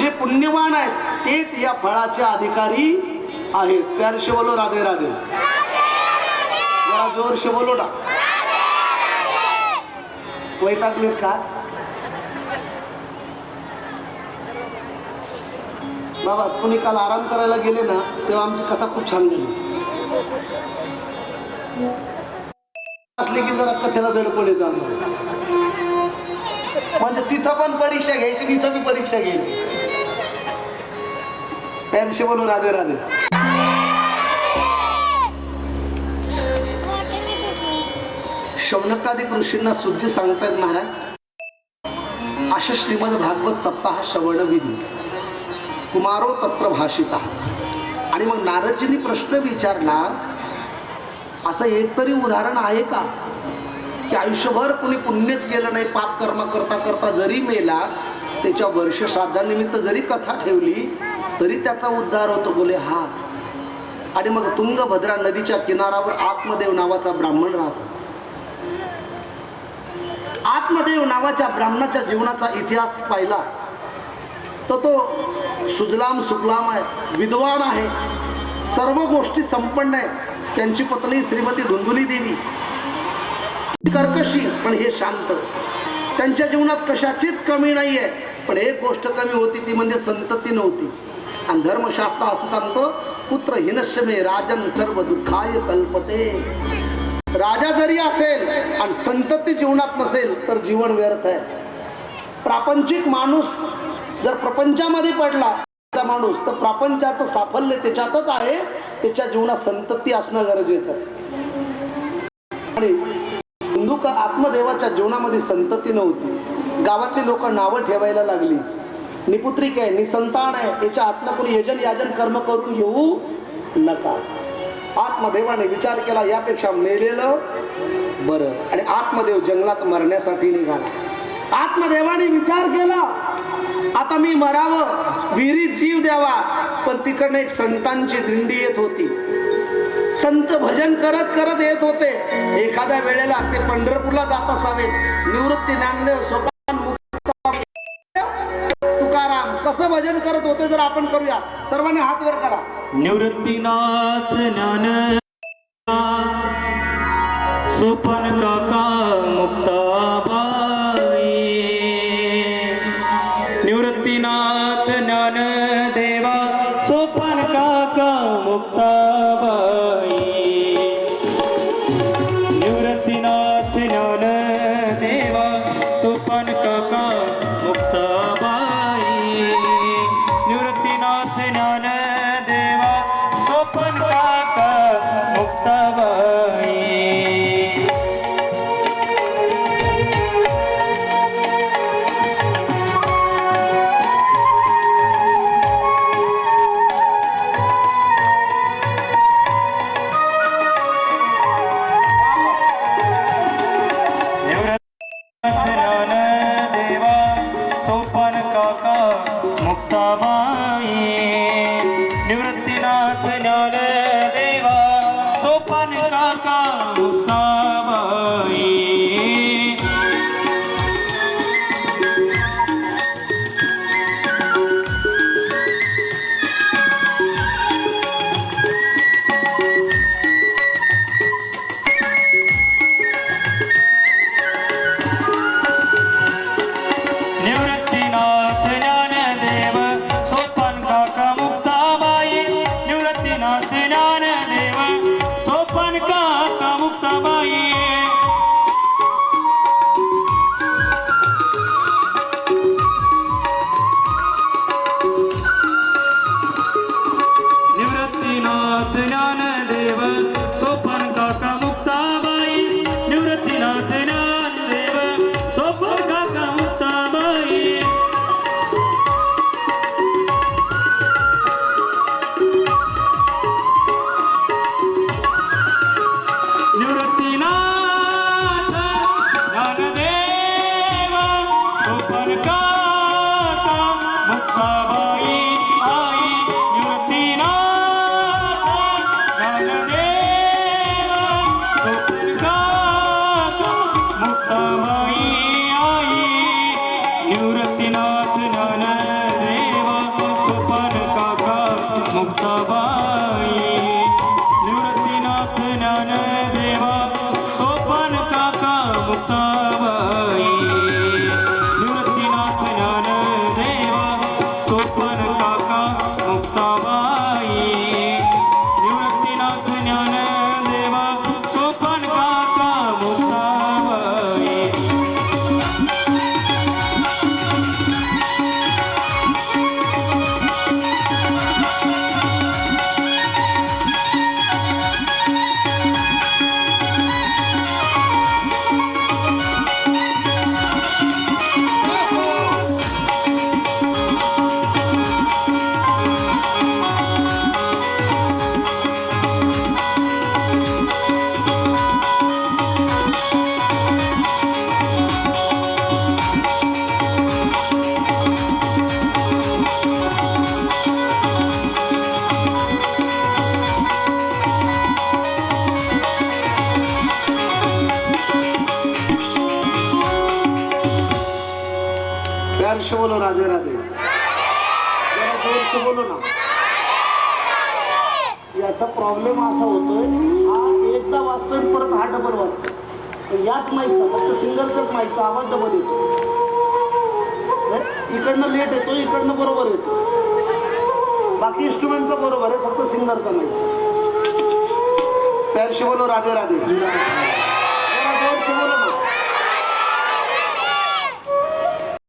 जे पुण्यवान आहेत तेच या फळाचे अधिकारी आहेत. प्यारशे बोलो राधे राधे. जोर जोरशे बोलो ना. वैतागले का? बाबा तुम्ही काल आराम करायला गेले ना तेव्हा आमची कथा खूप छान झाली. असले की जरा कथेला दडपण येतो आम्हाला. म्हणजे तिथं पण परीक्षा घ्यायची तिथं इथं परीक्षा घ्यायची. त्यांशी बोलू राधे राधे. शौनकादिक ऋषींना सुद्धी सांगतात महाराज. अशा श्रीमद भागवत सप्ताह श्रवण विधी. कुमारो तत्र भाषिता. आणि मग नारदजींनी प्रश्न विचारला असं एक तरी उदाहरण आहे का? की आयुष्यभर कुणी पुण्यच केलं नाही पाप कर्म करता करता जरी मेला त्याच्या वर्ष श्राद्धानिमित्त जरी कथा ठेवली तरी त्याचा उद्धार होतो. बोले हा. आणि मग तुंगभद्रा नदीच्या किनारावर आत्मदेव नावाचा ब्राह्मण राहतो. आत्मदेव नावाच्या ब्राह्मणाच्या जीवनाचा इतिहास पाहिला तर तो सुजलाम सुकलाम आहे विद्वान आहे. सर्व गोष्टी संपन्न आहे. त्यांची पत्नी श्रीमती धुंदुली देवी कर्कशी पण हे शांत. त्यांच्या जीवनात कशाचीच कमी नाही आहे पण एक गोष्ट कमी होती ती म्हणजे संतती नव्हती. आणि धर्मशास्त्र असं सांगतो पुत्र हिनश्यमे राजन सर्व दुःखाय कल्पते. राजा जरी असेल आणि संतती जीवनात नसेल तर जीवन व्यर्थ आहे. प्रापंचिक माणूस जर प्रपंचामध्ये पडला त्या माणूस तर प्रापंचाचं साफल्य त्याच्यातच आहे त्याच्या जीवनात संतती असणं गरजेचं आणि हिंदू का आत्मदेवाच्या जीवनामध्ये संतती नव्हती. गावातली लोक नावं ठेवायला लागली. निपुत्रिक आहे निसंतान आहे याच्या आतनं कोणी यजन याजन कर्म करून येऊ नका. आत्मदेवाने विचार केला यापेक्षा मेलेलं बरं. आणि आत्मदेव जंगलात मरण्यासाठी निघाला. आत्मदेवाने विचार केला आता मी मरावं विहिरीत जीव द्यावा. पण तिकडनं एक संतांची दिंडी येत होती. संत भजन करत करत येत होते. एखाद्या वेळेला ते पंढरपूरला जात असावे निवृत्ती ज्ञानदेव सोपान तुकाराम कसं भजन करत होते जर आपण करूया? सर्वांनी हात वर करा. निवृत्तीनाथ ज्ञान सोपन काका मुक्ता सोपन काका निवृत्तीनाथ চোখ प्यारशे बोलो राधे राधे. जरा जोरशे बोलो ना. याचा प्रॉब्लेम असा होतोय हा एकदा वाचतोय परत हा डबल वाजतोय. याच माईकचा फक्त सिंगरचाच माईकचा आवाज डबल येतो. इकडनं लेट येतो इकडनं बरोबर येतो. बाकी इन्स्ट्रुमेंटचं बरोबर आहे फक्त सिंगरचा नाही प्यारशे बोलो राधे राधे. बोलो